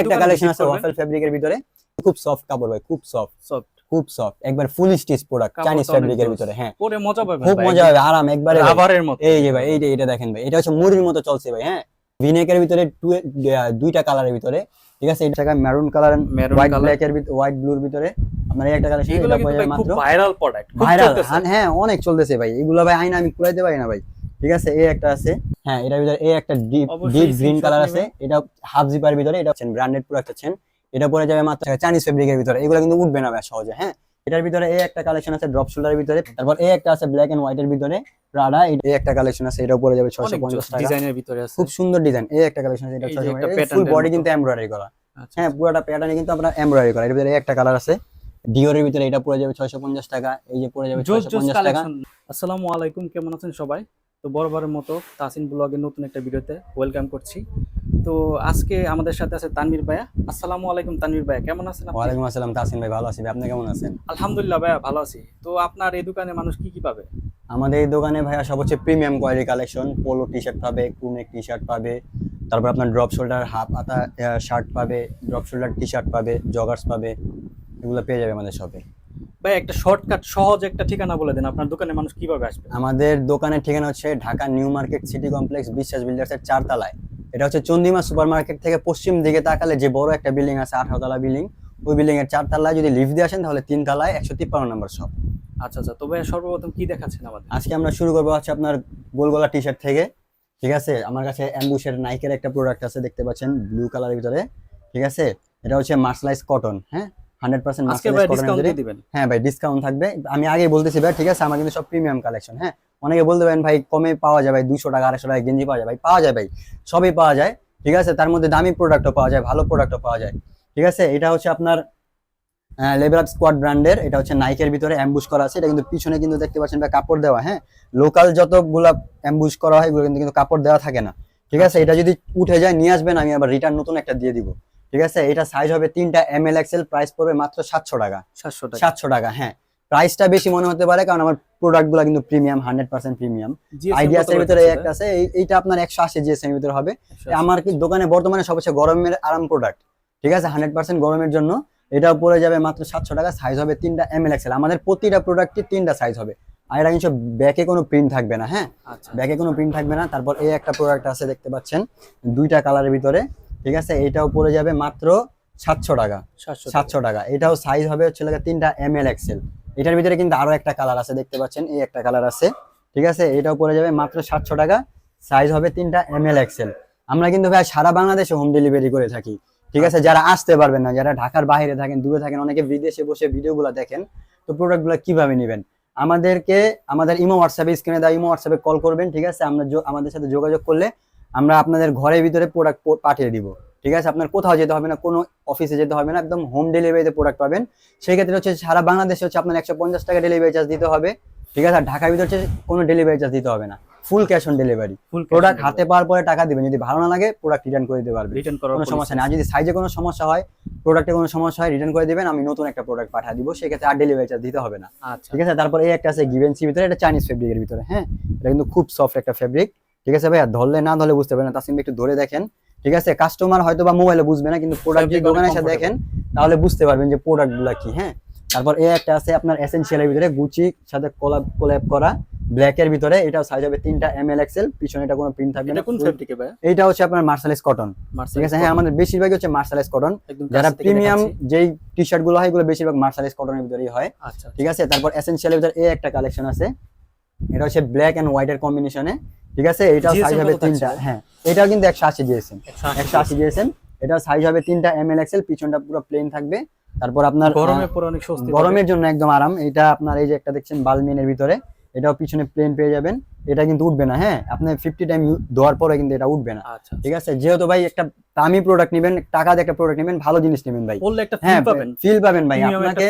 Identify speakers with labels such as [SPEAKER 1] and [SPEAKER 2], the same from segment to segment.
[SPEAKER 1] একটা কালেকশন আছে ওয়াফেল ফেব্রিকের ভিতরে। খুব সফট কাপড় ভাই খুব সফট
[SPEAKER 2] সফট
[SPEAKER 1] খুব সফট একবার ফুল স্টিচ প্রোডাক্ট চাইনিজ ফেব্রিকের ভিতরে হ্যাঁ।
[SPEAKER 2] পরে মজা পাবেন
[SPEAKER 1] খুব মজা হবে আরাম একবারে
[SPEAKER 2] রাবারের মতো।
[SPEAKER 1] এই যে ভাই এই যে এটা দেখেন ভাই এটা হচ্ছে মুড়ির মতো চলছে ভাই হ্যাঁ। ভিনেকের ভিতরে দুইটা কালারের ভিতরে ঠিক আছে? এটা মেরুন কালার হোয়াইট ব্ল্যাক এর হোয়াইট ব্লুর ভিতরে। আপনার একটা কালার
[SPEAKER 2] ভাই খুব ভাইরাল প্রোডাক্ট
[SPEAKER 1] ভাইরাল হ্যাঁ অনেক চলতেছে ভাই। এগুলো ভাই আইনা আমি কুলাইতে পারি না ভাই। ঠিক আছে? এই একটা আছে। হ্যাঁ এটার ভিতরে এই একটা ডিপ ডিপ গ্রিন কালার আছে। এটা হাফ জিপার ভিতরে এটা হচ্ছে ব্র্যান্ডেড প্রোডাক্ট আছেন এটা পরে যাবে মাত্র চাইনিজ ফেব্রিকের ভিতরে। এগুলো কিন্তু উঠবে না সহজে হ্যাঁ? এটার ভিতরে এই একটা কালেকশন আছে ড্রপ শোল্ডারের ভিতরে। তারপর এই একটা আছে ব্ল্যাক এন্ড হোয়াইট এর ভিতরে। প্রাডা এই একটা কালেকশন আছে এটা পরে যাবে 650 টাকা।
[SPEAKER 2] ডিজাইনের ভিতরে আছে।
[SPEAKER 1] খুব সুন্দর ডিজাইন এই একটা কালেকশন আছে এটা
[SPEAKER 2] এই যে একটা
[SPEAKER 1] 650 ফুল বডি কিন্তু এমব্রয়ডারি করা।
[SPEAKER 2] আচ্ছা।
[SPEAKER 1] হ্যাঁ পুরোটা প্যাটার্নে কিন্তু আপনার এমব্রয়ডারি করা। এর ভিতরে একটা কালার আছে ডিওরের ভিতরে এটা পড়ে যাবে 650 টাকা। এই যে পড়ে যাবে
[SPEAKER 2] জোস জোস
[SPEAKER 1] 650 টাকা।
[SPEAKER 2] আসসালামু আলাইকুম কেমন আছেন সবাই? তো বরাবরের মতো তাসিন ব্লগের নতুন একটা ভিডিওতে ওয়েলকাম করছি। তো আজকে আমাদের সাথে আছে তানভীর ভাইয়া। আসসালামু আলাইকুম তানভীর ভাইয়া কেমন আছেন আপনি?
[SPEAKER 1] ওয়ালাইকুম আসসালাম তাসিন ভাই ভালো আছি ভাই, আপনি কেমন আছেন?
[SPEAKER 2] আলহামদুলিল্লাহ ভাইয়া ভালো আছি। তো আপনার এই দোকানে মানুষ কি কি পাবে?
[SPEAKER 1] আমাদের এই দোকানে ভাইয়া সব হচ্ছে premium quality collection polo T shirt পাবে কুনেক টি শার্ট পাবে তারপর আপনার ড্রপ শোল্ডার হাফ আতা শার্ট পাবে ড্রপ শোল্ডার টি শার্ট পাবে জগার্স পাবে এগুলো পেয়ে যাবে আমাদের শপে
[SPEAKER 2] ভাই একটা শর্টকাট সহজ একটা ঠিকানা বলে দেন। আপনার দোকানে মানুষ কীভাবে আসবে?
[SPEAKER 1] আমাদের দোকানের ঠিকানা হচ্ছে Dhaka new market city complex Biswas বিল্ডার্সের চারতলায়। এটা হচ্ছে চন্দিমা সুপার মার্কেট থেকে পশ্চিম দিকে তাকালে যে বড় একটা বিল্ডিং আছে আঠারো তলা বিল্ডিং ওই বিল্ডিং এর চারতলায় যদি লিফট দিয়ে আসেন তাহলে তিন তলায় একশো তিপ্পান্ন নম্বর শপ
[SPEAKER 2] আচ্ছা আচ্ছা। তো ভাইয়া সর্বপ্রথম কি দেখাচ্ছেন আমাদের?
[SPEAKER 1] আজকে আমরা শুরু করব হচ্ছে আপনার গোলগলা টি শার্ট থেকে ঠিক আছে? আমার কাছে অ্যাম্বুশের নাইকের একটা প্রোডাক্ট আছে দেখতে পাচ্ছেন ব্লু কালারের ভিতরে ঠিক আছে? এটা হচ্ছে মার্সলাইজ কটন হ্যাঁ? হান্ড্রেড পার্সেন্ট হ্যাঁ ভাই ডিসকাউন্ট থাকবে। আমি আগে বলতেছি ভাই ঠিক আছে? আমার কিন্তু সব প্রিমিয়াম কালেকশন হ্যাঁ? অনেকে বলতে পারেন ভাই কমে পাওয়া যায় ভাই দুশো টাকা আড়াইশো টাকা গেঞ্জি পাওয়া যায় ভাই। পাওয়া যায় ভাই সবই পাওয়া যায় ঠিক আছে? তার মধ্যে দামি প্রোডাক্টও পাওয়া যায় ভালো প্রোডাক্টও পাওয়া যায় ঠিক আছে? এটা হচ্ছে আপনার আপ স্কোয়াড ব্র্যান্ডের এটা হচ্ছে নাইকের ভিতরে অ্যাম্বুশ করা আছে। এটা কিন্তু পিছনে কিন্তু দেখতে পাচ্ছেন ভাই কাপড় দেওয়া হ্যাঁ? লোকাল যতগুলা অ্যাম্বুশ করা হয় এগুলো কিন্তু কিন্তু কাপড় দেওয়া থাকে না ঠিক আছে? এটা যদি উঠে যায় নিয়ে আসবেন আমি আবার রিটার্ন নতুন একটা দিয়ে দিব। ঠিক আছে? এটা সাইজ হবে তিনটা এম এল এক্সেল প্রাইস পড়বে মাত্র সাতশো টাকা।
[SPEAKER 2] সাতশো টাকা।
[SPEAKER 1] সাতশো টাকা হ্যাঁ। প্রাইসটা বেশি মনে হতে পারে কারণ আমার প্রোডাক্টগুলো কিন্তু premium hundred percent premium ideas এর ভিতরে একটা আছে এইটা আপনার একশো আশি জিএসএম এর ভিতরে হবে। আমার কি দোকানে বর্তমানে সবচেয়ে গরমের আরাম প্রোডাক্ট ঠিক আছে? হান্ড্রেড পার্সেন্ট গরমের জন্য। এটা পড়ে যাবে মাত্র সাতশো টাকা সাইজ হবে তিনটা এম এল এক্সেল আমাদের প্রতিটা প্রোডাক্টে তিনটা সাইজ হবে। আর এটা কিন্তু ব্যাকে কোনো প্রিন্ট থাকবে না হ্যাঁ?
[SPEAKER 2] আচ্ছা
[SPEAKER 1] ব্যাকে কোনো প্রিন্ট থাকবে না। তারপর এই একটা প্রোডাক্ট আছে দেখতে পাচ্ছেন। দুইটা কালারের ভিতরে। ঠিক আছে? এটাও পড়ে যাবে মাত্র সাতশো টাকা।
[SPEAKER 2] সাতশো টাকা।
[SPEAKER 1] এটাও সাইজ হবে হচ্ছে লাগে তিনটা এম এল এক্সেল এটার ভিতরে কিন্তু আরও একটা কালার আছে দেখতে পাচ্ছেন? এই একটা কালার আছে। ঠিক আছে? এটাও পড়ে যাবে মাত্র সাতশো টাকা। সাইজ হবে তিনটা এম এল এক্সেল আমরা কিন্তু ভাই সারা বাংলাদেশে হোম ডেলিভারি করে থাকি। ঠিক আছে? যারা আসতে পারবেন না যারা ঢাকার বাইরে থাকেন দূরে থাকেন অনেকে বিদেশে বসে ভিডিওগুলো দেখেন তো প্রোডাক্টগুলো কীভাবে নেবেন? আমাদেরকে আমাদের ইমো হোয়াটসঅ্যাপে স্ক্রিনে দেওয়া ইমো হোয়াটসঅ্যাপে কল করবেন ঠিক আছে? আমরা আমাদের সাথে যোগাযোগ করলে আমরা আপনাদের ঘরের ভিতরে প্রোডাক্ট পাঠিয়ে দিব। ঠিক আছে? আপনার কোথাও যেতে হবে না কোনো অফিসে যেতে হবে না একদম হোম ডেলিভারিতে প্রোডাক্ট পাবেন। সেই ক্ষেত্রে হচ্ছে সারা বাংলাদেশে হচ্ছে আপনার একশো পঞ্চাশ টাকা ডেলিভারি চার্জ দিতে হবে। ঠিক আছে? আর ঢাকার ভিতরে হচ্ছে কোনো ডেলিভারি চার্জ দিতে হবে না। Full cash on delivery
[SPEAKER 2] cash
[SPEAKER 1] product হাতে পাওয়ার পরে টাকা দিবেন। যদি ভালো না লাগে প্রোডাক্ট রিটার্ন করে দিতে পারবেন।
[SPEAKER 2] রিটার্ন করার
[SPEAKER 1] কোনো সমস্যা নেই। আর যদি সাইজে কোনো সমস্যা হয় প্রোডাক্টে কোনো সমস্যা হয় রিটার্ন করে দিবেন। আমি নতুন একটা প্রোডাক্ট পাঠিয়ে দিব। সেক্ষেত্রে আর ডেলিভারি চার্জ দিতে হবে না।
[SPEAKER 2] আচ্ছা।
[SPEAKER 1] ঠিক আছে? তারপর এই একটা আছে গিভেন্সি ভিতরে এটা চাইনিজ ফেব্রিকের ভিতরে। হ্যাঁ? এটা কিন্তু খুব সফট একটা ফেব্রিক ঠিক আছে ভাইয়া? ধরলে না ধরলে বুঝতে পারবেন না তাসিম একটু ধরে দেখেন। ঠিক আছে? কাস্টমার হয়তো বা মোবাইলে বুঝবে না কিন্তু প্রোডাক্ট যদি দোকানে এসে দেখেন তাহলে বুঝতে পারবেন যে প্রোডাক্টগুলা কি হ্যাঁ? তারপর এই একটা আছে আপনার এসেনশিয়ালের ভিতরে গুচি সাথে কোলাব কোল্যাব করা ব্ল্যাক এর ভিতরে এটাও সাইজ হবে তিনটা এম এল এক্সেল পিছনে এটা কোনো প্রিন্ট থাকবে না
[SPEAKER 2] কোন ফেব্রিকে ভাই
[SPEAKER 1] এইটা হচ্ছে আপনার মার্শালাইজ কটন ঠিক আছে? হ্যাঁ আমাদের বেশিরভাগই হচ্ছে মার্শালাইজ কটন
[SPEAKER 2] একদম
[SPEAKER 1] যারা প্রিমিয়াম যেই টি শার্টগুলো হয় এগুলো বেশিরভাগ মার্শালাইজ কটনের ভিতরেই হয়।
[SPEAKER 2] আচ্ছা
[SPEAKER 1] ঠিক আছে? তারপর এসেনশিয়ালের ভিতরে এ একটা কালেকশন আছে। এটা হচ্ছে ব্ল্যাক এন্ড হোয়াইট এর কম্বিনেশনে ঠিক আছে?
[SPEAKER 2] GSM
[SPEAKER 1] সাইজ হবে তিনটা। হ্যাঁ এটাও কিন্তু একশো আশি জিএসএম
[SPEAKER 2] 180
[SPEAKER 1] একশো আশি জিএসএম এটাও সাইজ হবে তিনটা এম এল এক্সেল পিছনটা পুরো প্লেন থাকবে। তারপর আপনার
[SPEAKER 2] গরমে
[SPEAKER 1] আহ,
[SPEAKER 2] অনেক স্বস্তি
[SPEAKER 1] গরমের জন্য একদম আরাম। এটা আপনার এই যে একটা দেখছেন বালমিনের ভিতরে এটাও পিছনে প্লেন পেয়ে যাবেন। এটা কিন্তু উঠবে না হ্যাঁ? আপনি ফিফটি টাইম দেওয়ার পরে কিন্তু এটা উঠবে না।
[SPEAKER 2] আচ্ছা
[SPEAKER 1] ঠিক আছে? যেহেতু ভাই একটা দামি প্রোডাক্ট নেবেন টাকা দিয়ে একটা প্রোডাক্ট নেবেন ভালো জিনিস নেবেন ভাই।
[SPEAKER 2] বললে একটা
[SPEAKER 1] হ্যাঁ
[SPEAKER 2] ফিল পাবেন।
[SPEAKER 1] ফিল পাবেন ভাই। আপনাকে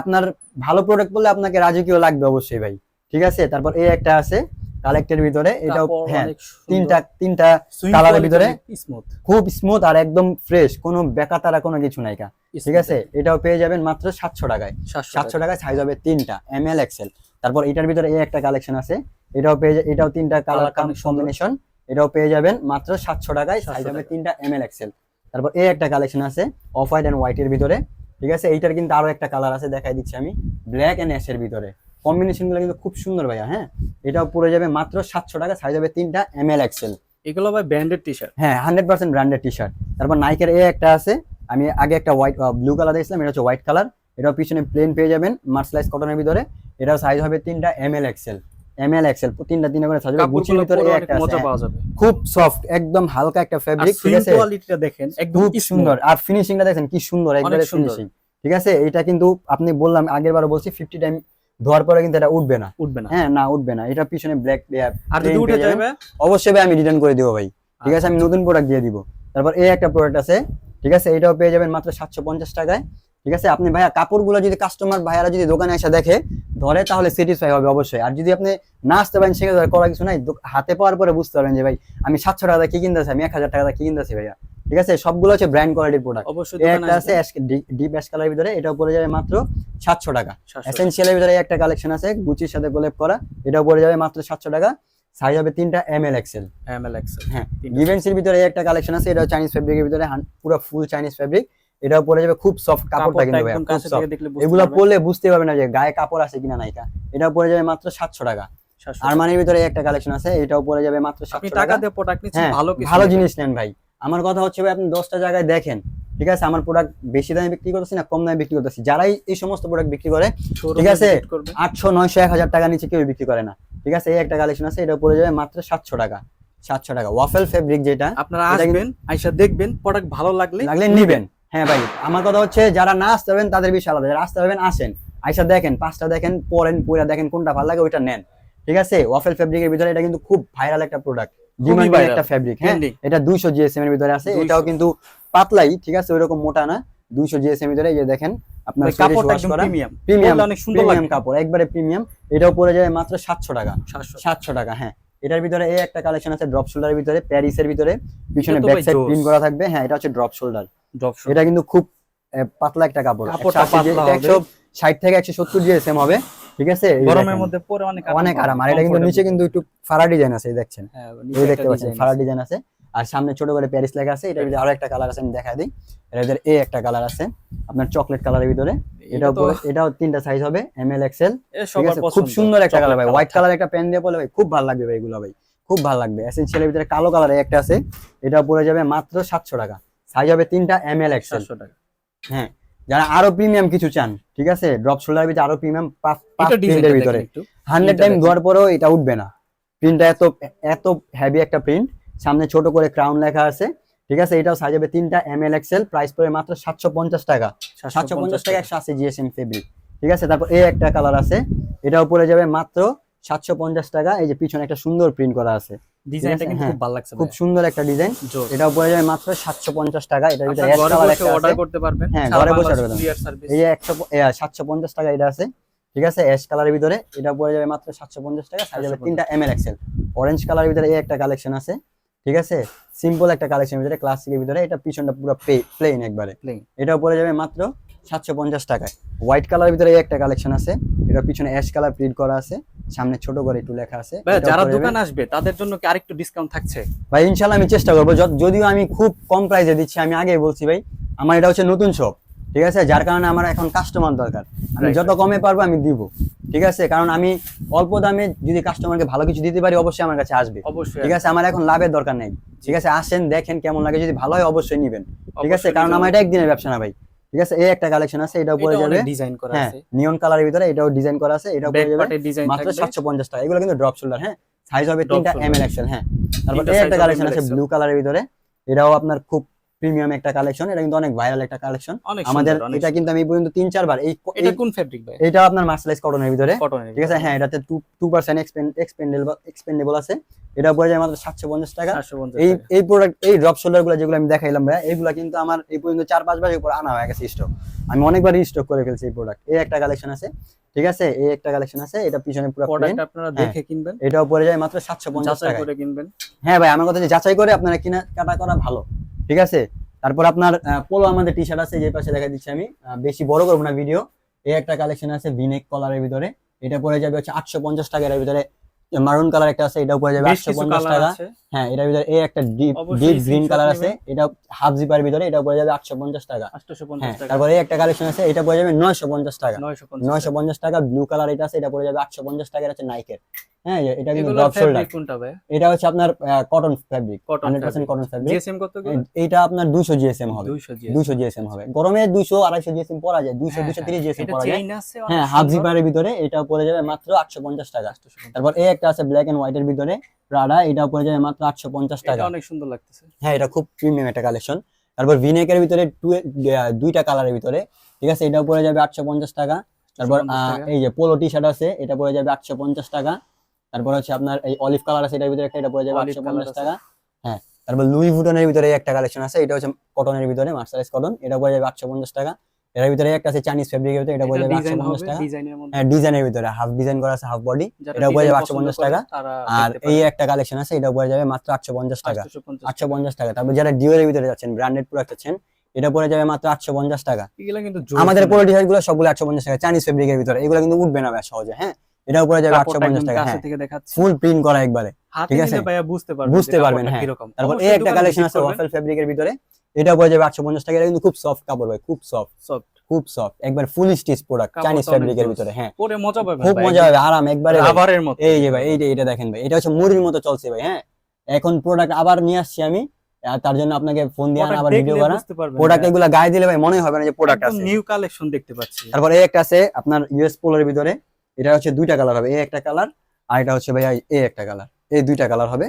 [SPEAKER 1] আপনার ভালো প্রোডাক্ট বললে আপনাকে রাজকীয় লাগবে অবশ্যই ভাই। ঠিক আছে? তারপর এই একটা আছে। কালেক্টের ভিতরে এটাও হ্যাঁ তিনটা তিনটা কালারের ভিতরে।
[SPEAKER 2] smooth।
[SPEAKER 1] খুব স্মুথ আর একদম ফ্রেশ কোনো বেকাতারা কোনো কিছু নাই কা। ঠিক আছে? এটাও পেয়ে যাবেন মাত্র সাতশো টাকায়। সাতশো টাকায়। সাইজ হবে তিনটা এম এল এক্সেল তারপর এটার ভিতরে এই একটা কালেকশন আছে। এটাও পেয়ে এটাও তিনটা কালার কম্বিনেশন এটাও পেয়ে যাবেন মাত্র সাতশো টাকায় সাইজ হবে তিনটা এম এল এক্সেল তারপর এই একটা কালেকশন আছে অফ হোয়াইট অ্যান্ড হোয়াইটের ভিতরে। ঠিক আছে? এইটার কিন্তু আরও একটা কালার আছে দেখাই দিচ্ছি আমি। ব্ল্যাক অ্যান্ড অ্যাশের ভিতরে। কম্বিনেশনগুলো কিন্তু খুব সুন্দর ভাইয়া হ্যাঁ? এটাও পড়ে যাবে মাত্র সাতশো টাকা সাইজ হবে তিনটা এম এল এক্সেল
[SPEAKER 2] এগুলো ভাই ব্র্যান্ডেড টি শার্ট
[SPEAKER 1] হ্যাঁ hundred percent branded T shirt তারপর নাইকের এ একটা আছে আমি আগে একটা হোয়াইট ব্লু কালার দেখছিলাম এটা হচ্ছে হোয়াইট কালার এটাও পিছনে প্লেন পেয়ে যাবেন মার্সলাইজ কটনের ভিতরে। এটাও সাইজ হবে তিনটা M L XL M L XL তিনটা তিনটা করে সাইজ হবে। গুচির ভিতরে একটা আছে।
[SPEAKER 2] মজা। পাওয়া যাবে।
[SPEAKER 1] খুব সফট একদম হালকা একটা
[SPEAKER 2] আর
[SPEAKER 1] ফ্যাব্রিক ঠিক আছে?
[SPEAKER 2] কোয়ালিটিটা দেখেন একদম
[SPEAKER 1] খুব সুন্দর। আর ফিনিশিংটা দেখেন কি সুন্দর একবারে
[SPEAKER 2] সুন্দর।
[SPEAKER 1] ফিনিশিং ঠিক আছে? এটা কিন্তু আপনি বললাম আগের বারও বলছি ফিফটি টাইম ধোয়ার পরে কিন্তু এটা উঠবে না।
[SPEAKER 2] উঠবে না।
[SPEAKER 1] হ্যাঁ না উঠবে না। এটা পিছনে ব্ল্যাক
[SPEAKER 2] আর যদি উঠে যাবে?
[SPEAKER 1] অবশ্যই ভাই আমি রিটার্ন করে দিব ভাই। ঠিক আছে আমি
[SPEAKER 2] আচ্ছা।
[SPEAKER 1] নতুন প্রোডাক্ট দিয়ে দিব। তারপর এই একটা প্রোডাক্ট আছে ঠিক আছে এটাও পেয়ে যাবেন মাত্র সাতশো পঞ্চাশ টাকায়। ঠিক আছে আপনি ভাইয়া কাপড়গুলো যদি কাস্টমার ভাইয়ারা যদি দোকানে এসে দেখে ধরে তাহলে স্যাটিসফাই হবে অবশ্যই। আর যদি আপনি না আসতে পারেন সেক্ষেত্রে করা কিছু নাই। হাতে পাওয়ার পরে বুঝতে পারবেন যে ভাই আমি সাতশো টাকা কি কিনতেছি আমি এক হাজার টাকা কি কিনতেছি ভাইয়া। ঠিক আছে? সবগুলো হচ্ছে ব্র্যান্ড কোয়ালিটির প্রোডাক্ট
[SPEAKER 2] অবশ্যই
[SPEAKER 1] একটা আছে ডিপ অ্যাশ কালারের ভিতরে এটাও পড়ে যাবে মাত্র সাতশো টাকা। এসেনশিয়ালের ভিতরে একটা কালেকশন আছে গুচির সাথে কোলেপ করা এটাও পড়ে যাবে মাত্র সাতশো টাকা। সাইজ হবে তিনটা M L XL
[SPEAKER 2] M L XL
[SPEAKER 1] হ্যাঁ গিভেন্সের ভিতরে এই একটা কালেকশন আছে এটাও চাইনিজ ফেব্রিকের ভিতরে পুরো ফুল চাইনিজ ফেব্রিক এটাও পরে যাবে খুব সফট কাপড়টা কিন্তু এগুলো। পরলে বুঝতে পারবে না যে গায়ে কাপড় আছে কিনা নাইকা এটাও পরে যাবে মাত্র সাতশো টাকা।
[SPEAKER 2] 700
[SPEAKER 1] আরমানির ভিতরে একটা কালেকশন আছে এটাও পরে যাবে মাত্র
[SPEAKER 2] আপনি
[SPEAKER 1] সাতশো
[SPEAKER 2] টাকা।
[SPEAKER 1] টাকা
[SPEAKER 2] দিয়ে প্রোডাক্ট নিচ্ছেন
[SPEAKER 1] হ্যাঁ
[SPEAKER 2] ভালো
[SPEAKER 1] ভালো জিনিস নেন ভাই। আমার কথা হচ্ছে ভাই আপনি দশটা জায়গায় দেখেন ঠিক আছে? আমার প্রোডাক্ট বেশি দামে বিক্রি করতেছি না কম দামে বিক্রি করতেছি। যারাই এই সমস্ত প্রোডাক্ট বিক্রি করে ঠিক আছে। আটশো নয়শো এক হাজার টাকা নিচে কেউ বিক্রি করে না ঠিক আছে? এই একটা কালেকশন আছে এটা পড়ে যাবে মাত্র সাতশো টাকা সাতশো টাকা। ওয়াফেল ফেব্রিক যেটা
[SPEAKER 2] আপনারা আসবেন আইসা দেখবেন প্রোডাক্ট ভালো লাগলে
[SPEAKER 1] লাগলে নিবেন। হ্যাঁ ভাই আমার কথা হচ্ছে যারা না আসতে পারবেন তাদের বিষয় আলাদা। যারা আসতে পারবেন আসেন। আইসা দেখেন পাঁচটা দেখেন পরেন পুরা দেখেন কোনটা ভালো লাগে ওইটা নেন ঠিক আছে? ওয়াফেল ফেব্রিকের ভিতরে এটা কিন্তু খুব ভাইরাল একটা প্রোডাক্ট ডিমান্ডিং একটা ফেব্রিক হ্যাঁ? এটা দুইশো জিএসএম এর ভিতরে আছে। এটাও কিন্তু পাতলাই ঠিক আছে? ওইরকম মোটা না। দুইশো জিএসএম এর ভিতরে এই যে দেখেন আপনার
[SPEAKER 2] কাপড়টা একদম প্রিমিয়াম
[SPEAKER 1] প্রিমিয়াম
[SPEAKER 2] অনেক সুন্দর লাগে।
[SPEAKER 1] কাপড় একবারে প্রিমিয়াম এটাও পড়ে যাবে মাত্র সাতশো টাকা।
[SPEAKER 2] 700
[SPEAKER 1] সাতশো টাকা হ্যাঁ। এটার ভিতরে এই একটা কালেকশন আছে ড্রপ শোল্ডারের ভিতরে প্যারিসের ভিতরে। পিছনে ব্যাক সাইড প্রিন্ট করা থাকবে। হ্যাঁ এটা হচ্ছে ড্রপ শোল্ডার
[SPEAKER 2] ড্রপ
[SPEAKER 1] এটা কিন্তু খুব পাতলা একটা কাপড়।
[SPEAKER 2] কাপড়টা পাতলা হবে।
[SPEAKER 1] একশো ষাট থেকে একশো সত্তর জিএসএম হবে। ঠিক আছে?
[SPEAKER 2] গরমের মধ্যে পরে অনেক
[SPEAKER 1] অনেক আরাম। আর এটা কিন্তু নিচে কিন্তু একটু ফাড়া ডিজাইন আছে এই দেখছেন?
[SPEAKER 2] হ্যাঁ,
[SPEAKER 1] এই দেখতে পাচ্ছেন ফাড়া ডিজাইন আছে। আর সামনে ছোট করে প্যারিস লেখা আছে ভিতরে আরও একটা কালার আছে আমি দেখা দিই। ভিতরে এই একটা কালার আছে আপনার চকলেট কালারের ভিতরে। এটাও পুরো- এটাও তিনটা সাইজ হবে এম এল এক্সেল ঠিক আছে? খুব সুন্দর একটা কালার ভাই। হোয়াইট কালার একটা পেন দিয়ে পড়লে ভাই খুব ভালো লাগবে ভাই এগুলো ভাই। খুব ভালো লাগবে। এসেনশিয়ালের ভিতরে কালো কালার একটা আছে এটা পড়ে যাবে মাত্র সাতশো টাকা। সাইজ হবে তিনটা এম এল এক্সেল
[SPEAKER 2] সাতশো টাকা।
[SPEAKER 1] হ্যাঁ যারা আরও প্রিমিয়াম কিছু চান ঠিক আছে? ড্রপ শোল্ডার ভিতরে আরও প্রিমিয়াম পাঁচ প্রিন্টের ভিতরে। হান্ড্রেড টাইম ধোয়ার পরেও এটা উঠবে না। প্রিন্টটা এত এত হেভি একটা প্রিন্ট সামনে ছোট করে ক্রাউন লেখা আছে ঠিক আছে? এটাও সাইজ হবে তিনটা এম এল এক্সেল প্রাইস পড়ে মাত্র সাতশো পঞ্চাশ টাকা। সাতশো পঞ্চাশ টাকা। একশো আশি জিএসএম ফেব্রিক ঠিক আছে? তারপর এই একটা কালার আছে এটা পড়ে যাবে মাত্র সাতশো পঞ্চাশ টাকা এই যে পিছনে একটা সুন্দর প্রিন্ট করা আছে।
[SPEAKER 2] ডিজাইনটা কিন্তু
[SPEAKER 1] হ্যাঁ।
[SPEAKER 2] খুব ভালো লাগছে
[SPEAKER 1] খুব সুন্দর একটা ডিজাইন পড়ে যাবে মাত্র সাতশো পঞ্চাশ টাকা এটার ভিতরে
[SPEAKER 2] ঘরে বসে অর্ডার করতে পারবেন।
[SPEAKER 1] হ্যাঁ, ঘরে বসে। এই যে টাকা এটা আছে। ঠিক আছে? অ্যাশ কালারের ভিতরে এটা পড়ে যাবে মাত্র সাতশো পঞ্চাশ টাকা সাইজ হবে
[SPEAKER 2] 750
[SPEAKER 1] তিনটা এম এল এক্সেল অরেঞ্জ কালারের ভিতরে এই একটা কালেকশন আছে। ঠিক আছে? সিম্পল একটা কালেকশনের ভিতরে ক্লাসিকের ভিতরে এটা পিছনটা পুরো প্লেন একবারে। এটাও পড়ে যাবে মাত্র সাতশো পঞ্চাশ টাকায়। হোয়াইট কালারের ভিতরে একটা কালেকশন আছে। এটা পিছনে অ্যাশ কালার প্রিন্ট করা আছে। সামনে ছোট করে একটু লেখা আছে।
[SPEAKER 2] যারা দোকানে আসবে তাদের জন্য কি আরেকটু ডিসকাউন্ট থাকছে?
[SPEAKER 1] ভাই ইনশাল্লাহ আমি চেষ্টা করব। যদিও আমি খুব কম প্রাইসে দিচ্ছি আমি আগেই বলছি ভাই আমার এটা হচ্ছে নতুন শপ ঠিক আছে? যার কারণে আমার এখন কাস্টমার দরকার। আমি যত কমে পারব আমি দিব ঠিক আছে? কারণ আমি অল্প দামে যদি কাস্টমারকে ভালো কিছু দিতে পারি অবশ্যই আমার কাছে আসবে।
[SPEAKER 2] অবশ্যই
[SPEAKER 1] ঠিক আছে? আমার এখন লাভের দরকার নেই। ঠিক আছে? আসেন দেখেন কেমন লাগে। যদি ভালো হয় অবশ্যই নিবেন। ঠিক আছে? কারণ আমার এটা একদিনের ব্যবসা না ভাই। ঠিক আছে? এই একটা কালেকশন আছে এটাও পড়ে
[SPEAKER 2] এটা
[SPEAKER 1] যাবে।
[SPEAKER 2] ডিজাইন করা
[SPEAKER 1] হ্যাঁ
[SPEAKER 2] আছে।
[SPEAKER 1] নিয়ন কালারের ভিতরে এটাও ডিজাইন করা আছে
[SPEAKER 2] এটা
[SPEAKER 1] পড়ে যাবে। মাত্র
[SPEAKER 2] থাকবে।
[SPEAKER 1] সাতশো পঞ্চাশ টাকা। এগুলো কিন্তু ড্রপ শোল্ডার হ্যাঁ? সাইজ হবে
[SPEAKER 2] Drop
[SPEAKER 1] তিনটা
[SPEAKER 2] shoulder।
[SPEAKER 1] এম এল এক্সেল হ্যাঁ। তারপর এই একটা কালেকশন আছে ব্লু কালারের ভিতরে। এটাও আপনার খুব প্রিমিয়াম একটা কালেকশন এটা কিন্তু অনেক ভাইরাল একটা কালেকশন আমাদের এটা কিন্তু আমি পর্যন্ত তিন চারবার এই
[SPEAKER 2] এটা কোন ফেব্রিক ভাই?
[SPEAKER 1] এটা আপনার মার্সেলাইজ কটনের ভিতরে। ঠিক আছে? হ্যাঁ এটাতে two two percent expandable expandable আছে। এটা পড়ে যায় মাত্র সাতশো পঞ্চাশ টাকা। এই এই প্রোডাক্ট এই ড্রপ শোল্ডারগুলো যেগুলো আমি দেখাইলাম ভাই এইগুলা কিন্তু আমার এই পর্যন্ত চার পাঁচ বার উপর আনা হয়ে গেছে স্টক আমি অনেকবার স্টক করে ফেলছি এই প্রোডাক্ট এই একটা কালেকশন আছে। ঠিক আছে? এই একটা কালেকশন আছে। এটা পিছনে পুরো
[SPEAKER 2] প্রোডাক্ট আপনারা
[SPEAKER 1] হ্যাঁ।
[SPEAKER 2] দেখে কিনবেন।
[SPEAKER 1] এটাও পড়ে যায় মাত্র সাতশো পঞ্চাশ
[SPEAKER 2] যাচাই
[SPEAKER 1] টাকা
[SPEAKER 2] করে কিনবেন।
[SPEAKER 1] হ্যাঁ ভাই আমার কথা যে যাচাই করে আপনারা কিনা কাটা করা ভালো। ঠিক আছে? তারপর আপনার পোলো আমাদের টি শার্ট আছে যে পাশে দেখা দিচ্ছি আমি। বেশি বড় করব না ভিডিও এই একটা কালেকশন আছে ভিনেক কলারের ভিতরে। এটা পড়ে যাবে হচ্ছে আটশো পঞ্চাশ টাকার ভিতরে। মারুন কালার একটা আছে এটাও পড়ে যাবে আটশো পঞ্চাশ টাকা। হ্যাঁ এটার ভিতরে এই একটা ডিপ ডিপ গ্রিন কালার আছে। এটা হাফ জিপার ভিতরে এটা পড়ে যাবে আটশো পঞ্চাশ টাকা।
[SPEAKER 2] 850
[SPEAKER 1] হ্যাঁ তারপরে এই একটা কালেকশন আছে এটা পড়ে যাবে নয়শো পঞ্চাশ টাকা।
[SPEAKER 2] 950
[SPEAKER 1] নয়শো পঞ্চাশ টাকা ব্লু কালার এটা আছে এটা পড়ে যাবে আটশো পঞ্চাশ টাকা হচ্ছে নাইকের হ্যাঁ এটা কিন্তু ড্রপ শোল্ডার
[SPEAKER 2] কোনটা ভাই?
[SPEAKER 1] এটা হচ্ছে আপনার cotton fabric
[SPEAKER 2] Cotton
[SPEAKER 1] hundred percent
[SPEAKER 2] fabric।
[SPEAKER 1] Cotton fabric
[SPEAKER 2] GSM কত
[SPEAKER 1] আপনার দুশো জিএসএম হবে।
[SPEAKER 2] 200 জিএসএম
[SPEAKER 1] হবে। গরমে দুশো আড়াইশো জিএসএম পরা যায়। দুশো দুশো তিরিশ জিএসএম
[SPEAKER 2] এটা
[SPEAKER 1] পরা যায়। হ্যাঁ হাফ জিপারের ভিতরে এটা পড়ে যাবে মাত্র আটশো পঞ্চাশ টাকা। তারপর এই একটা আছে ব্ল্যাক এন্ড হোয়াইটের ভিতরে প্রাডা এটা পড়ে যাবে মাত্র আটশো পঞ্চাশ টাকা।
[SPEAKER 2] এটা অনেক সুন্দর লাগতেছে।
[SPEAKER 1] হ্যাঁ এটা খুব প্রিমিয়াম একটা কালেকশন তারপর ভিনেকের ভিতরে দুইটা কালারের ভিতরে। ঠিক আছে এটা পড়ে যাবে আটশো পঞ্চাশ টাকা। তারপর এই যে পোলো টি শার্ট আছে এটা পড়ে যাবে আটশো পঞ্চাশ টাকা। তারপর হচ্ছে আপনার এই অলিভ কালার আছে এটার ভিতরে একটা এটা পড়ে যাবে
[SPEAKER 2] Olive
[SPEAKER 1] আটশো
[SPEAKER 2] colour
[SPEAKER 1] পঞ্চাশ
[SPEAKER 2] আছে।
[SPEAKER 1] টাকা। হ্যাঁ তারপর লুই ভুটনের ভিতরে একটা কালেকশন আছে এটা হচ্ছে কটনের ভিতরে মার্সারাইজ কটন এটা পড়ে যাবে আটশো পঞ্চাশ টাকা। এর ভিতরে একটা আছে চাইনিজ ফেব্রিকের ভিতরে এটা পড়ে যাবে আটশো
[SPEAKER 2] ডিজাইন
[SPEAKER 1] পঞ্চাশ
[SPEAKER 2] হবে
[SPEAKER 1] টাকা।
[SPEAKER 2] ডিজাইনের মধ্যে।
[SPEAKER 1] হ্যাঁ ডিজাইনের ভিতরে হাফ ডিজাইন করা আছে হাফ বডি এটা পড়ে যাবে
[SPEAKER 2] design
[SPEAKER 1] আটশো
[SPEAKER 2] পছন্দ
[SPEAKER 1] পঞ্চাশ
[SPEAKER 2] করে,
[SPEAKER 1] টাকা। আর এই একটা কালেকশন আছে এটা পড়ে যাবে মাত্র আটশো পঞ্চাশ টাকা।
[SPEAKER 2] 850
[SPEAKER 1] আটশো পঞ্চাশ টাকা। তারপর যারা ডিওর এর ভিতরে যাচ্ছেন ব্র্যান্ডেড প্রোডাক্ট আছেন এটা পড়ে যাবে মাত্র আটশো পঞ্চাশ টাকা।
[SPEAKER 2] এগুলা কিন্তু
[SPEAKER 1] আমাদের পোলো টি গুলো সবগুলো একশো পঞ্চাশ টাকা চাইনিজ ফেব্রিকের ভিতরে এগুলো কিন্তু উঠবে না ভাই সহজে হ্যাঁ। এটাও পড়ে যাবে আটশো পঞ্চাশ টাকা হ্যাঁ।
[SPEAKER 2] থেকে দেখাচ্ছি।
[SPEAKER 1] ফুল প্রিন্ট করা একবারে ঠিক আছে?
[SPEAKER 2] ভাইয়া বুঝতে পারবেন
[SPEAKER 1] বুঝতে পারবেন, হ্যাঁ। তারপর এই একটা কালেকশন আছে ওয়াফেল ফেব্রিকের ভিতরে। এটা পড়ে যাবে আটশো পঞ্চাশ টাকা এটা কিন্তু খুব সফট কাপড় ভাই খুব সফট
[SPEAKER 2] Soft।
[SPEAKER 1] খুব সফট একবার ফুল স্টিচ প্রোডাক্ট চাইনিজ ফেব্রিকের ভিতরে হ্যাঁ।
[SPEAKER 2] পরে মজা পাবেন
[SPEAKER 1] খুব মজা হবে আরাম একবারে ভাই।
[SPEAKER 2] রাবারের মতো।
[SPEAKER 1] এই যে ভাই এই যে এটা দেখেন ভাই এটা হচ্ছে মুড়ির মতো চলছে ভাই হ্যাঁ। এখন প্রোডাক্ট আবার নিয়ে আসছি আমি তার জন্য আপনাকে ফোন দিয়ে আবার ভিডিও করা। প্রোডাক্ট। এগুলা গায়ে দিলে ভাই মনে হবে না যে প্রোডাক্ট আছে।
[SPEAKER 2] নিউ কালেকশন দেখতে পাচ্ছি।
[SPEAKER 1] তারপর এই একটা আছে আপনার ইউএস পোলোর ভিতরে এটা হচ্ছে দুইটা কালার হবে এ একটা কালার আর এটা হচ্ছে ভাইয়া এ একটা কালার এই দুইটা কালার হবে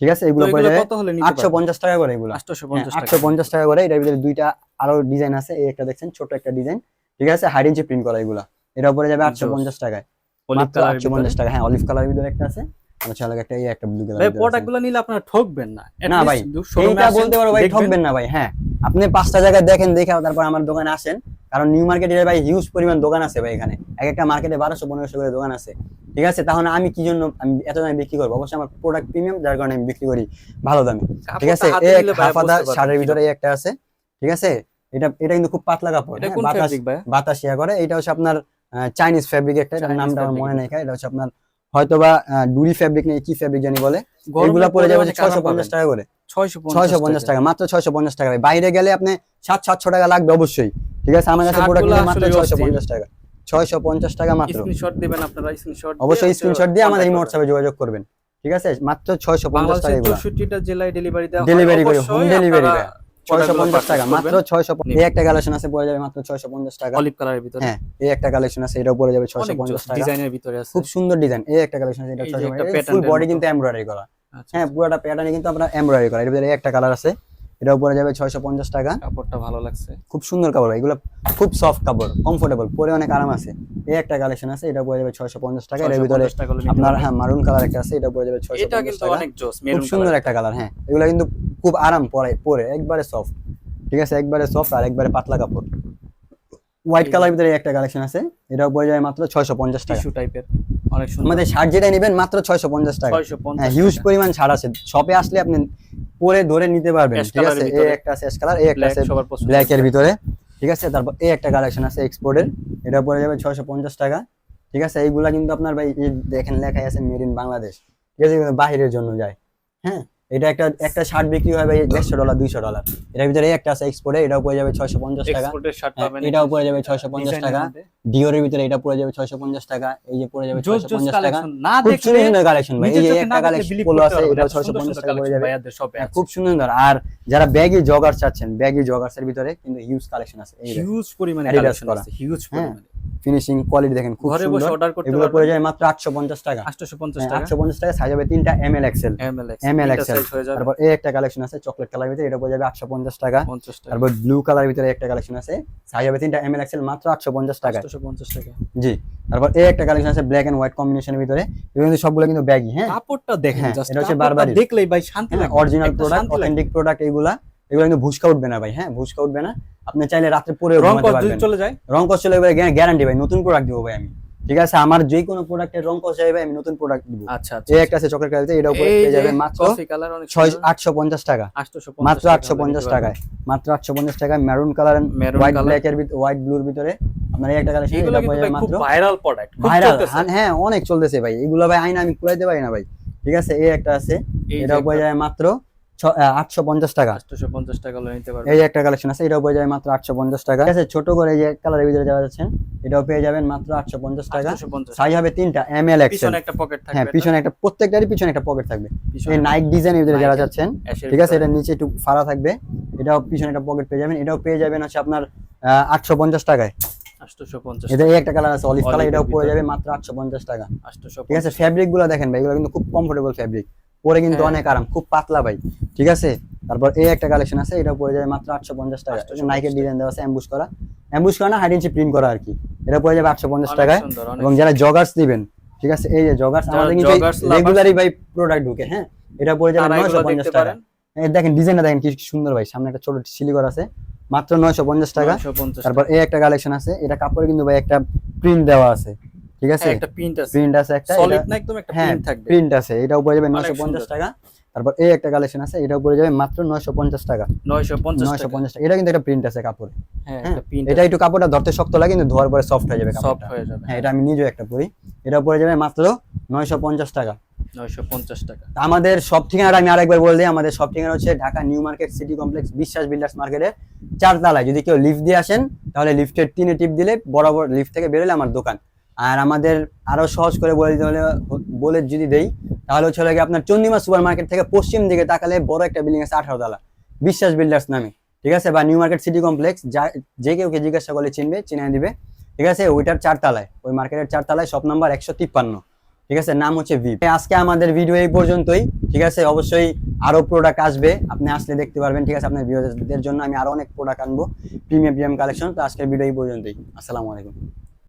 [SPEAKER 1] ঠিক আছে? এগুলো পড়ে যাবে
[SPEAKER 2] কত হলে নিতে
[SPEAKER 1] আটশো পঞ্চাশ টাকা করে এগুলো। হ্যাঁ,
[SPEAKER 2] 850 টাকা।
[SPEAKER 1] আটশো পঞ্চাশ টাকা করে এটার ভিতরে দুইটা আরও ডিজাইন আছে এই একটা দেখছেন ছোট একটা ডিজাইন ঠিক আছে? হাইড ইঞ্চি প্রিন্ট করা এগুলো এটা উপরে যাবে আটশো পঞ্চাশ টাকায়।
[SPEAKER 2] অলিভ
[SPEAKER 1] আটশো পঞ্চাশ টাকা। হ্যাঁ অলিভ কালার ভিতরে একটা আছে। আর হচ্ছে একটা এই একটা ব্লু কালার
[SPEAKER 2] প্রোডাক্টগুলো নিলে আপনারা ঠকবেন না।
[SPEAKER 1] না ভাই,
[SPEAKER 2] দু- showroom এ
[SPEAKER 1] এইটা বলতে পারো ভাই ঠকবেন না ভাই হ্যাঁ। আপনি পাঁচটা জায়গায় দেখেন দেখে তারপর আমার দোকানে আসেন। কারণ নিউ মার্কেটের ভাই হিউজ পরিমাণ দোকান আছে ভাই এখানে। এক একটা মার্কেটে বারোশো পনেরোশো করে দোকান আছে। ঠিক আছে? তাহলে আমি কি জন্য আমি এত দামে বিক্রি করব? অবশ্যই আমার প্রোডাক্ট প্রিমিয়াম যার কারণে আমি বিক্রি করি ভালো দামে। ঠিক আছে?
[SPEAKER 2] কাপড়টা
[SPEAKER 1] এই
[SPEAKER 2] নিলে
[SPEAKER 1] হাফাদা শার্টের ভিতরে এই একটা আছে। ঠিক আছে? এটা এটা কিন্তু খুব পাতলা কাপড় হ্যাঁ, বাতাস বাতাস ইয়া করে। এটা হচ্ছে আপনার চাইনিজ ফেব্রিক একটা নামটা আমার মনে নেই এটা হচ্ছে আপনার হয়তোবা ডুরি ফ্যাব্রিক নেই কি ফ্যাব্রিক জানি বলে এগুলো পড়ে যাবে ছয়শো পঞ্চাশ টাকা করে। ছয়শো পঞ্চাশ টাকা। মাত্র ছয়শো পঞ্চাশ টাকা বাইরে গেলে আপনি সাত সাতশো টাকা লাগবে অবশ্যই। ঠিক আছে আমার কাছে প্রোডাক্ট মাত্র ছয়শো পঞ্চাশ টাকা। ছয়শো পঞ্চাশ টাকা মাত্র। অবশ্যই স্ক্রিনশট দিয়ে আমাদের এই হোয়াটসঅ্যাপে যোগাযোগ করবেন। ঠিক আছে মাত্র ছয়শো পঞ্চাশ টাকা
[SPEAKER 2] ডেলিভারি
[SPEAKER 1] করে হোম ডেলিভারি
[SPEAKER 2] 650
[SPEAKER 1] খুব সুন্দর কাপড় এগুলো খুব সফট কাপড় কমফোর্টেবল পরে অনেক আরাম আছে। এই একটা কালেকশন আছে এটা পড়ে যাবে 650 টাকা। এর ভিতরে আপনার হ্যাঁ মারুন কালার একটা আছে এটা পড়ে যাবে
[SPEAKER 2] 650
[SPEAKER 1] খুব সুন্দর একটা কালার হ্যাঁ। এগুলো কিন্তু খুব আরাম পরে পরে একবারে সফট ঠিক আছে? একবারে সফট আর একবারে পাতলা কাপড়। হোয়াইট কালার ভিতরে একটা কালেকশন আছে এটাও পড়ে যাবে মাত্র ছয়শো পঞ্চাশ টাকা।
[SPEAKER 2] টিস্যু টাইপের অনেক সুন্দর।
[SPEAKER 1] আমাদের শার্ট যেটা নেবেন মাত্র ছয়শো পঞ্চাশ টাকা।
[SPEAKER 2] 650
[SPEAKER 1] হ্যাঁ হিউজ পরিমাণ ছাড় আছে। শপে আসলে আপনি পরে ধরে নিতে পারবেন। ঠিক আছে? এই একটা আছে কালার এই একটা
[SPEAKER 2] ব্ল্যাক
[SPEAKER 1] আছে ব্ল্যাক এর ভিতরে। ঠিক আছে? তারপর এই একটা কালেকশন আছে এক্সপোর্টের এটা পড়ে যাবে ছয়শো পঞ্চাশ টাকা। ঠিক আছে? এইগুলা কিন্তু আপনার ভাই দেখেন লেখাই আছে মেড ইন বাংলাদেশ ঠিক আছে? বাহিরের জন্য যায়। হ্যাঁ? এটা একটা একটা শার্ট বিক্রি হয় ভাই দেড়শো ডলার দুইশো ডলার এটার ভিতরে এই একটা আছে এক্সপোর্টে এটাও পড়ে যাবে ছয়শো পঞ্চাশ টাকা। হ্যাঁ,
[SPEAKER 2] পাবেন
[SPEAKER 1] এটাও পড়ে যাবে 650 টাকা। ডিওরের ভিতরে এটা পড়ে যাবে ছয়শো পঞ্চাশ টাকা। এই যে পড়ে যাবে ছয়শো পঞ্চাশ টাকা।
[SPEAKER 2] না
[SPEAKER 1] খুব সুন্দর সুন্দর কালেকশন ভাই। এই যে একটা কালেকশন পোলো আছে
[SPEAKER 2] না,
[SPEAKER 1] ছয়শো পঞ্চাশ টাকা পড়ে যাবে। হ্যাঁ, খুব সুন্দর। আর যারা ব্যাগি জগার চাচ্ছেন ব্যাগি জগার্সের ভিতরে কিন্তু হিউজ কালেকশন আছে।
[SPEAKER 2] হিউজ পরিমাণে কালেকশন আছে হিউজ
[SPEAKER 1] হ্যাঁ,
[SPEAKER 2] পরিমাণে।
[SPEAKER 1] ফিনিশিং কোয়ালিটি দেখেন খুব
[SPEAKER 2] ঘরে বসে
[SPEAKER 1] সুন্দর।
[SPEAKER 2] অর্ডার করতে
[SPEAKER 1] এগুলো পড়ে যায় মাত্র আটশো পঞ্চাশ টাকা।
[SPEAKER 2] 850
[SPEAKER 1] হ্যাঁ,
[SPEAKER 2] টাকা।
[SPEAKER 1] আটশো পঞ্চাশ টাকা সাইজ হবে তিনটা এম এল এক্সেল
[SPEAKER 2] size হয়ে
[SPEAKER 1] তারপর এই একটা কালেকশন আছে চকলেট কালার ভিতরে এটা পড়ে যাবে আটশো পঞ্চাশ টাকা।
[SPEAKER 2] 50 টাকা।
[SPEAKER 1] তারপর ব্লু কালার ভিতরে একটা কালেকশন আছে সাইজ হবে তিনটা এম এল এক্সেল মাত্র আটশো পঞ্চাশ টাকা
[SPEAKER 2] 850 টাকা।
[SPEAKER 1] জি তারপর এই একটা কালেকশন আছে ব্ল্যাক এন্ড হোয়াইট কম্বিনেশনের ভিতরে। এগুলো কিন্তু সবগুলো কিন্তু ব্যাগি হ্যাঁ?
[SPEAKER 2] কাপড়টা দেখেন
[SPEAKER 1] হ্যাঁ,
[SPEAKER 2] জাস্ট
[SPEAKER 1] এটা হচ্ছে বারবারই।
[SPEAKER 2] দেখলেই ভাই শান্তি লাগে
[SPEAKER 1] অরিজিনাল প্রোডাক্ট অথেন্টিক প্রোডাক্ট এগুলা। এগুলো কিন্তু ভুসকা উঠবে না ভাই হ্যাঁ ভুসকা উঠবে না। আপনি চাইলে রাত্রে পরে
[SPEAKER 2] রং কস যদি চলে যায়?
[SPEAKER 1] রং কস চলে এবারে গ্যারান্টি ভাই নতুন প্রোডাক্ট দিব ভাই আমি। ঠিক আছে আমার যে কোনো প্রোডাক্টের রং কস যাবে আমি নতুন প্রোডাক্ট দিব।
[SPEAKER 2] আচ্ছা আচ্ছা
[SPEAKER 1] এই একটা আছে চকলেট কালার এটা উপরে পেয়ে
[SPEAKER 2] যে
[SPEAKER 1] যাবেন মাত্র
[SPEAKER 2] কফি কালার অনেক
[SPEAKER 1] ছয়
[SPEAKER 2] সুন্দর।
[SPEAKER 1] আটশো পঞ্চাশ টাকা। মাত্র
[SPEAKER 2] টাকা
[SPEAKER 1] আটশো
[SPEAKER 2] হলে
[SPEAKER 1] পঞ্চাশ
[SPEAKER 2] নিতে পারবেন।
[SPEAKER 1] টাকায় মাত্র আটশো পঞ্চাশ টাকায় মেরুন কালার হোয়াইট ব্ল্যাক এর হোয়াইট ব্লুর ভিতরে আপনার একটা
[SPEAKER 2] এগুলো
[SPEAKER 1] এটা মাত্র
[SPEAKER 2] ভাইরাল প্রোডাক্ট
[SPEAKER 1] ভাইরাল হ্যাঁ অনেক চলতেছে ভাই। এগুলো ভাই আইনা আমি কুলাইতে পারি না ভাই। ঠিক আছে এই একটা আছে এটা পড়ে যাবে মাত্র আটশো পঞ্চাশ টাকা।
[SPEAKER 2] আটশো পঞ্চাশ টাকা নিতে পারবেন।
[SPEAKER 1] এই একটা কালেকশন আছে এটাও পেয়ে যাবে মাত্র আটশো পঞ্চাশ টাকা। ঠিক আছে ছোট করে যে কালারের ভিতরে যাওয়া যাচ্ছেন এটাও পেয়ে যাবেন মাত্র আটশো পঞ্চাশ টাকা। সাইজ হবে তিনটা এম এল এক্সেল
[SPEAKER 2] একটা পকেট থাকবে
[SPEAKER 1] হ্যাঁ পিছনে একটা প্রত্যেকটারই পিছনে একটা পকেট থাকবে।
[SPEAKER 2] পিছনে
[SPEAKER 1] এই নাইক ডিজাইনের ভিতরে যারা যাচ্ছেন ঠিক আছে এটা নিচে একটু ফাড়া থাকবে। এটাও পিছনে একটা পকেট পেয়ে যাবেন। এটাও পেয়ে যাবেন হচ্ছে আপনার আটশো পঞ্চাশ টাকায়। এটা একটা কালার আছে অলিভ কালার এটাও পড়ে যাবে মাত্র আটশো পঞ্চাশ টাকা। ঠিক আছে ফ্যাব্রিকগুলো দেখেন ভাই এগুলো কিন্তু খুব কমফোর্টেবল ফ্যাব্রিক পরে কিন্তু
[SPEAKER 2] হ্যাঁ।
[SPEAKER 1] অনেক আরাম খুব পাতলা ভাই ঠিক আছে? তারপর এই একটা কালেকশন আছে এটা পড়ে যাবে মাত্র আটশো পঞ্চাশ টাকা। নাইকের ডিজাইন দেওয়া আছে অ্যাম্বুশ করা। অ্যাম্বুশ করা না হাইড ইঞ্চি প্রিন্ট করা আর কি। এটা পড়ে যাবে আটশো পঞ্চাশ টাকায়। এবং যারা জগার্স দিবেন ঠিক আছে? এই যে জগার্স আমাদের কিন্তু রেগুলারই ভাই প্রোডাক্ট ঢুকে হ্যাঁ? এটা পড়ে যাবে নয়শো পঞ্চাশ টাকা। দেখেন ডিজাইনটা দেখেন কি সুন্দর ভাই। সামনে একটা ছোট সিলিকর আছে মাত্র নয়শো পঞ্চাশ টাকা। তারপর এই একটা কালেকশন আছে এটা কাপড়ে কিন্তু ভাই একটা প্রিন্ট দেওয়া আছে। ঠিক আছে?
[SPEAKER 2] হ্যাঁ, একটা প্রিন্ট আছে।
[SPEAKER 1] প্রিন্ট আছে একটা
[SPEAKER 2] সলিড না একদম একটা
[SPEAKER 1] হ্যাঁ
[SPEAKER 2] প্রিন্ট থাকবে?
[SPEAKER 1] প্রিন্ট আছে এটা উপরে যাবে
[SPEAKER 2] অনেক
[SPEAKER 1] নয়শো পঞ্চাশ
[SPEAKER 2] সুন্দর।
[SPEAKER 1] টাকা। তারপর এই একটা কালেকশন আছে এটা উপরে যাবে মাত্র নয়শো পঞ্চাশ টাকা।
[SPEAKER 2] নয়শো পঞ্চাশ
[SPEAKER 1] নয়শো
[SPEAKER 2] টাকা
[SPEAKER 1] পঞ্চাশ টাকা এটা কিন্তু একটা প্রিন্ট আছে কাপড়ে।
[SPEAKER 2] হ্যাঁ
[SPEAKER 1] হ্যাঁ
[SPEAKER 2] একটা প্রিন্ট
[SPEAKER 1] এটা একটু কাপড়টা ধরতে শক্ত লাগে কিন্তু ধোয়ার পরে সফট হয়ে যাবে
[SPEAKER 2] সফট হয়ে যাবে
[SPEAKER 1] হ্যাঁ এটা আমি নিজেও একটা পরি। এটা উপরে যাবে মাত্র নয়শো পঞ্চাশ টাকা।
[SPEAKER 2] নয়শো পঞ্চাশ টাকা।
[SPEAKER 1] তা আমাদের সব ঠিকানাটা আমি আরেকবার বলে দিই আমাদের সব ঠিকানা হচ্ছে Dhaka new market city complex Biswas builders মার্কেটের চারতলায়। যদি কেউ লিফট দিয়ে আসেন তাহলে লিফটের তিনে টিপ দিলে বরাবর লিফট থেকে বেরোলে আমার দোকান। আর আমাদের আরও সহজ করে বলে দিতে হলে, বলে যদি দেই, তাহলে হচ্ছে হলো আপনার চন্দিমা সুপার মার্কেট থেকে পশ্চিম দিকে তাকালে বড় একটা বিল্ডিং আছে আঠারো তলা, বিশ্বাস বিল্ডার্স নামে, ঠিক আছে? বা নিউ মার্কেট সিটি কমপ্লেক্স, যা, যে কেউ কে জিজ্ঞাসা করলে চিনবে চিনে দিবে, ঠিক আছে? ওইটার চারতলায় ওই মার্কেটের চারতলায় শপ নাম্বার একশো তিপ্পান্ন, ঠিক আছে? নাম হচ্ছে ভি আজকে আমাদের ভিডিও এই পর্যন্তই, ঠিক আছে? অবশ্যই আরও প্রোডাক্ট আসবে, আপনি আসলে দেখতে পারবেন, ঠিক আছে? আপনার ভিউয়ারদের জন্য আমি আরও অনেক প্রোডাক্ট আনব প্রিমিয়াম প্রিমিয়াম কালেকশন তো আজকের ভিডিও এই পর্যন্তই, আসসালামু আলাইকুম।